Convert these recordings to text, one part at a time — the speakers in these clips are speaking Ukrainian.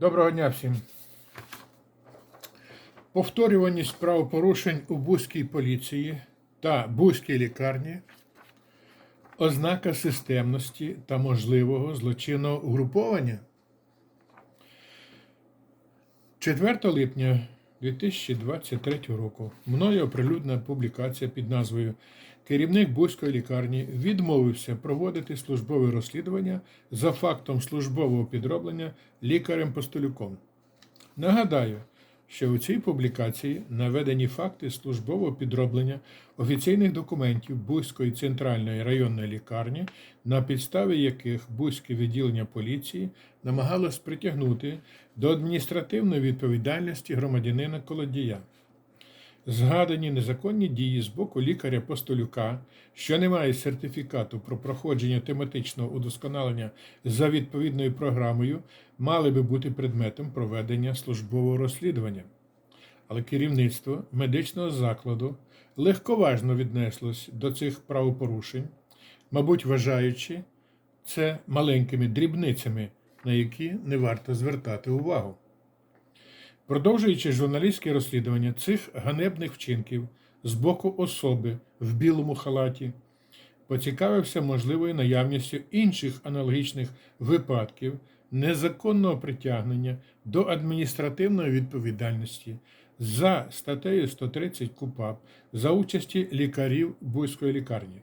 Доброго дня всім. Повторюваність правопорушень у Бузькій поліції та Бузькій лікарні ознака системності та можливого злочинного угруповання. 4 липня 2023 року мною оприлюднена публікація під назвою Керівник Бузької лікарні відмовився проводити службове розслідування за фактом службового підроблення лікарем-постолюком. Нагадаю, що у цій публікації наведені факти службового підроблення офіційних документів Бузької центральної районної лікарні, на підставі яких Бузьке відділення поліції намагалось притягнути до адміністративної відповідальності громадянина Колодія. Згадані незаконні дії з боку лікаря-постолюка, що не має сертифікату про проходження тематичного удосконалення за відповідною програмою, мали би бути предметом проведення службового розслідування. Але керівництво медичного закладу легковажно віднеслось до цих правопорушень, мабуть, вважаючи це маленькими дрібницями, на які не варто звертати увагу. Продовжуючи журналістське розслідування цих ганебних вчинків з боку особи в білому халаті, поцікавився можливою наявністю інших аналогічних випадків незаконного притягнення до адміністративної відповідальності за статтею 130 КУПАП за участі лікарів Бузької лікарні.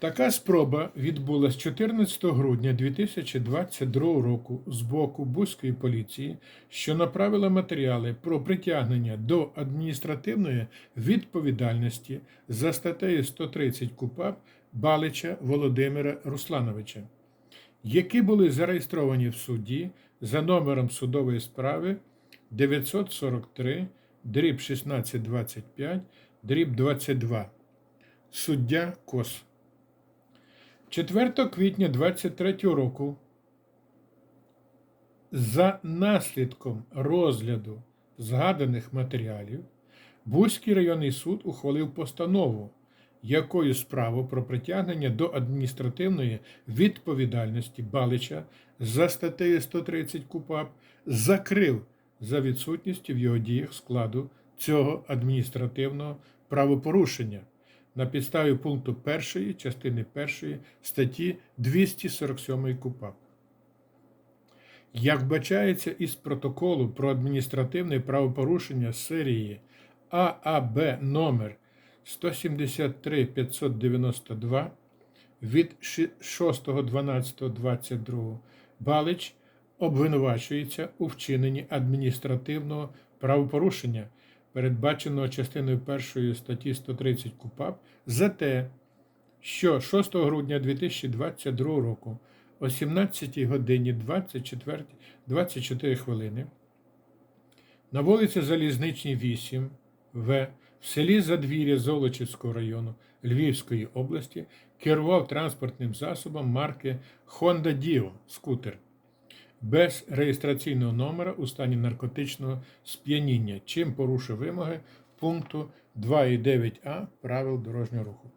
Така спроба відбулась 14 грудня 2022 року з боку Бузької поліції, що направила матеріали про притягнення до адміністративної відповідальності за статтею 130 КУПАП Балича Володимира Руслановича, які були зареєстровані в суді за номером судової справи 943 дріб 1625 дріб 22. Суддя Кос. 4 квітня 23 року. За наслідком розгляду згаданих матеріалів Бузький районний суд ухвалив постанову, якою справу про притягнення до адміністративної відповідальності Балича за статтею 130 КУПАП закрив за відсутністю в його діях складу цього адміністративного правопорушення на підставі пункту 1 частини 1 статті 247 КУПАП. Як вбачається із протоколу про адміністративне правопорушення серії ААБ номер 173 592 від 6.12.22 Балич обвинувачується у вчиненні адміністративного правопорушення передбаченого частиною 1 статті 130 КУПАП, за те, що 6 грудня 2022 року о 17 годині 24, 24 хвилини на вулиці Залізничній 8 В в селі Задвір'я Золочівського району Львівської області керував транспортним засобом марки Honda Dio скутер без реєстраційного номера у стані наркотичного сп'яніння, чим порушив вимоги пункту 2.9а правил дорожнього руху.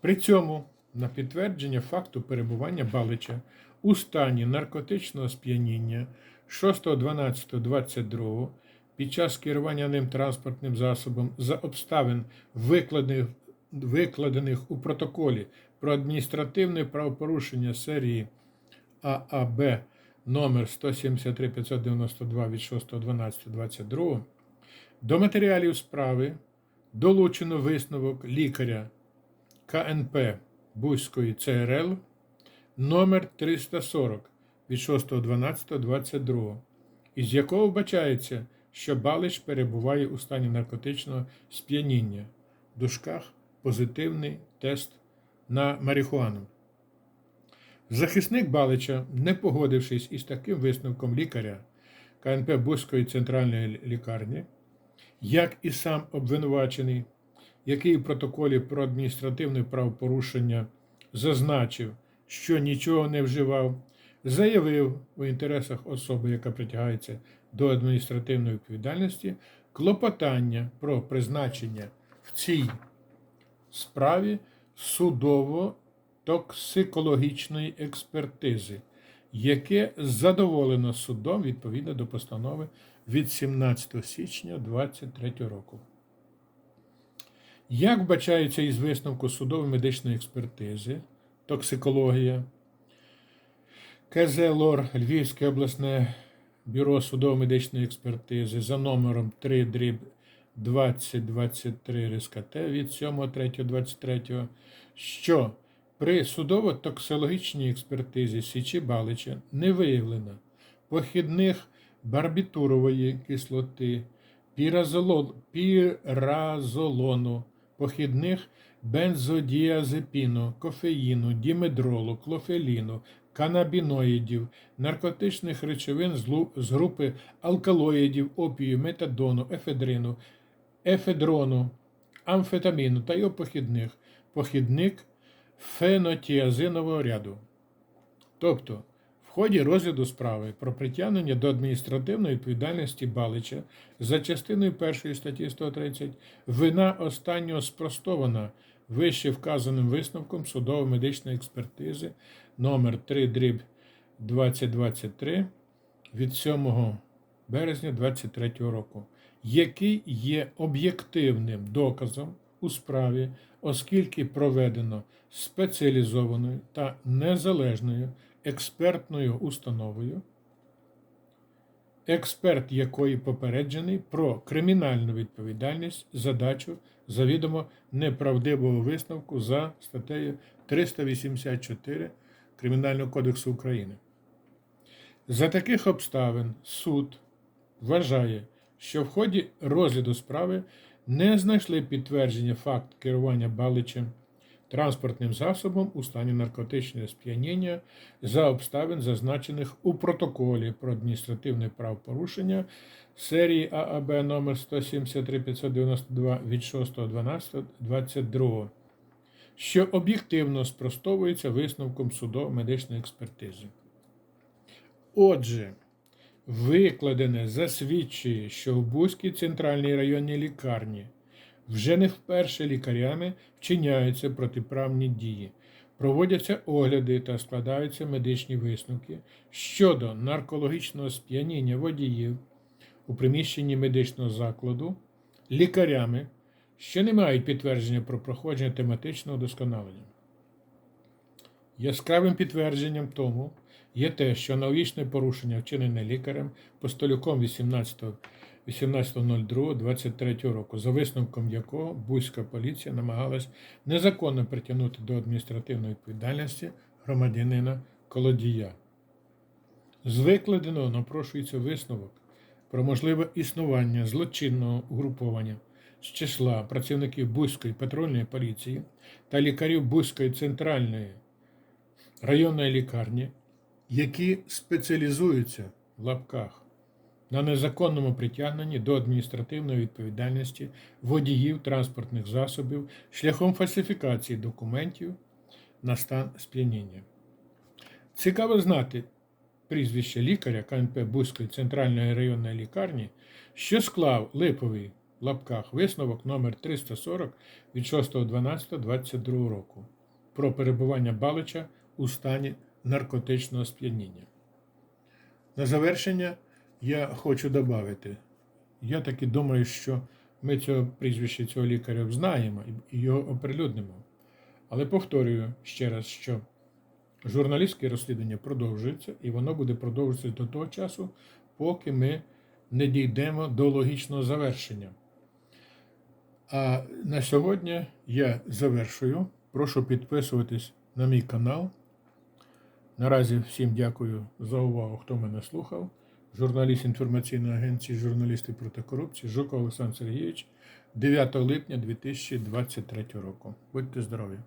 При цьому на підтвердження факту перебування Балича у стані наркотичного сп'яніння 6.12.22 під час керування ним транспортним засобом за обставин, викладених, викладених у протоколі про адміністративне правопорушення серії ААБ номер 173 592 від 6.12.22 до матеріалів справи долучено висновок лікаря КНП Бузької ЦРЛ номер 340 від 6.12.22, із якого вбачається, що Балич перебуває у стані наркотичного сп'яніння в дужках позитивний тест на марихуану. Захисник Балича, не погодившись із таким висновком лікаря КНП Бузької центральної лікарні, як і сам обвинувачений, який в протоколі про адміністративне правопорушення зазначив, що нічого не вживав, заявив у інтересах особи, яка притягається до адміністративної відповідальності, клопотання про призначення в цій справі судово токсикологічної експертизи, яке задоволено судом відповідно до постанови від 17 січня 2023 року. Як вбачається із висновку судової медичної експертизи, токсикологія, КЗ ЛОР Львівське обласне бюро судово-медичної експертизи за номером 3 дріб 2023 РСКТ від 7.3.23, що при судово-токсикологічній експертизі Січі Балича не виявлено похідних барбітурової кислоти, піразолон, піразолону, похідних бензодіазепіну, кофеїну, дімедролу, клофеліну, канабіноїдів, наркотичних речовин з групи алкалоїдів, опію, метадону, ефедрину, ефедрону, амфетаміну та його похідних, похідник фенотіазинового ряду. Тобто, в ході розгляду справи про притягнення до адміністративної відповідальності Балича за частиною 1 статті 130 вина останнього спростована вище вказаним висновком судово-медичної експертизи номер 3 дріб 2023 від 7 березня 2023 року, який є об'єктивним доказом у справі, оскільки проведено спеціалізованою та незалежною експертною установою, експерт якої попереджений про кримінальну відповідальність задачу завідомо неправдивого висновку за статтею 384 Кримінального кодексу України. За таких обставин суд вважає, що в ході розгляду справи не знайшли підтвердження факт керування Баличем транспортним засобом у стані наркотичного сп'яніння за обставин, зазначених у протоколі про адміністративне правопорушення серії ААБ номер 173 592 від 6.12.22, що об'єктивно спростовується висновком судово-медичної експертизи. Отже, викладене засвідчує, що в Бузькій центральній районній лікарні вже не вперше лікарями вчиняються протиправні дії, проводяться огляди та складаються медичні висновки щодо наркологічного сп'яніння водіїв у приміщенні медичного закладу лікарями, що не мають підтвердження про проходження тематичного досконалення. Яскравим підтвердженням тому є те, що аналогічне порушення, вчинене лікарем Постолюком 18 18.02.23 року, за висновком якого Бузька поліція намагалась незаконно притягнути до адміністративної відповідальності громадянина Колодія. З викладеного напрошується висновок про можливе існування злочинного угруповання з числа працівників Бузької патрульної поліції та лікарів Бузької центральної районної лікарні, які спеціалізуються в лапках на незаконному притягненні до адміністративної відповідальності водіїв транспортних засобів шляхом фальсифікації документів на стан сп'яніння. Цікаво знати прізвище лікаря КНП Бузької центральної районної лікарні, що склав липовий в лапках висновок номер 340 від 6.12.22 року про перебування Балича у стані наркотичного сп'яніння. На завершення я хочу додати. Я таки думаю, що ми цього прізвища цього лікаря знаємо і його оприлюднимо. Але повторюю ще раз, що журналістське розслідування продовжується, і воно буде продовжуватися до того часу, поки ми не дійдемо до логічного завершення. А на сьогодні я завершую. Прошу підписуватись на мій канал. Наразі всім дякую за увагу, хто мене слухав. Журналіст інформаційної агенції Журналісти проти корупції Жуков Олександр Сергійович 9 липня 2023 року. Будьте здорові!